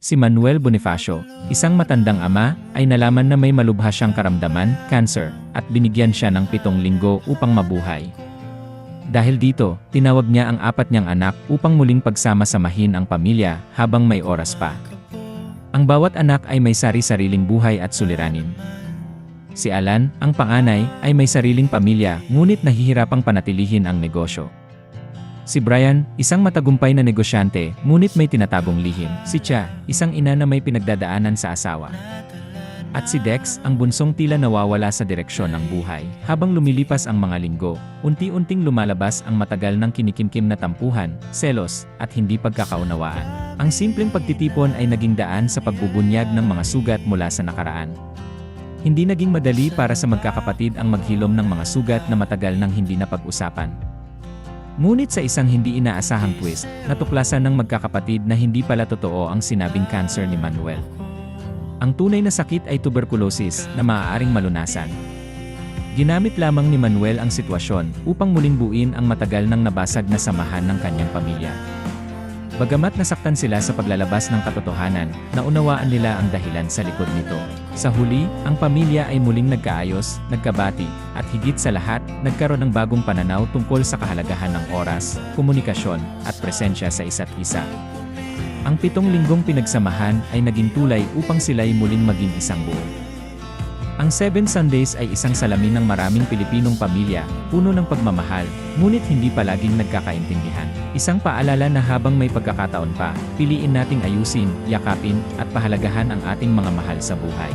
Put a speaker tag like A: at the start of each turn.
A: Si Manuel Bonifacio, isang matandang ama, ay nalaman na may malubha siyang karamdaman, cancer, at binigyan siya ng pitong linggo upang mabuhay. Dahil dito, tinawag niya ang apat niyang anak upang muling pagsama-samahin ang pamilya habang may oras pa. Ang bawat anak ay may sari-sariling buhay at suliranin. Si Alan, ang panganay, ay may sariling pamilya ngunit nahihirapang panatilihin ang negosyo. Si Brian, isang matagumpay na negosyante, ngunit may tinatagong lihim. Si Cha, isang ina na may pinagdadaanan sa asawa. At si Dex, ang bunsong tila nawawala sa direksyon ng buhay. Habang lumilipas ang mga linggo, unti-unting lumalabas ang matagal ng kinikimkim na tampuhan, selos, at hindi pagkakaunawaan. Ang simpleng pagtitipon ay naging daan sa pagbubunyag ng mga sugat mula sa nakaraan. Hindi naging madali para sa magkakapatid ang maghilom ng mga sugat na matagal nang hindi napag-usapan. Ngunit sa isang hindi inaasahang twist, natuklasan ng magkakapatid na hindi pala totoo ang sinabing cancer ni Manuel. Ang tunay na sakit ay tuberculosis na maaaring malunasan. Ginamit lamang ni Manuel ang sitwasyon upang muling buuin ang matagal nang nabasag na samahan ng kanyang pamilya. Bagamat nasaktan sila sa paglalabas ng katotohanan, naunawaan nila ang dahilan sa likod nito. Sa huli, ang pamilya ay muling nagkaayos, nagkabati, at higit sa lahat, nagkaroon ng bagong pananaw tungkol sa kahalagahan ng oras, komunikasyon, at presensya sa isa't isa. Ang pitong linggong pinagsamahan ay naging tulay upang sila'y muling maging isang buo. Ang Seven Sundays ay isang salamin ng maraming Pilipinong pamilya, puno ng pagmamahal, ngunit hindi palaging nagkakaintindihan. Isang paalala na habang may pagkakataon pa, piliin nating ayusin, yakapin, at pahalagahan ang ating mga mahal sa buhay.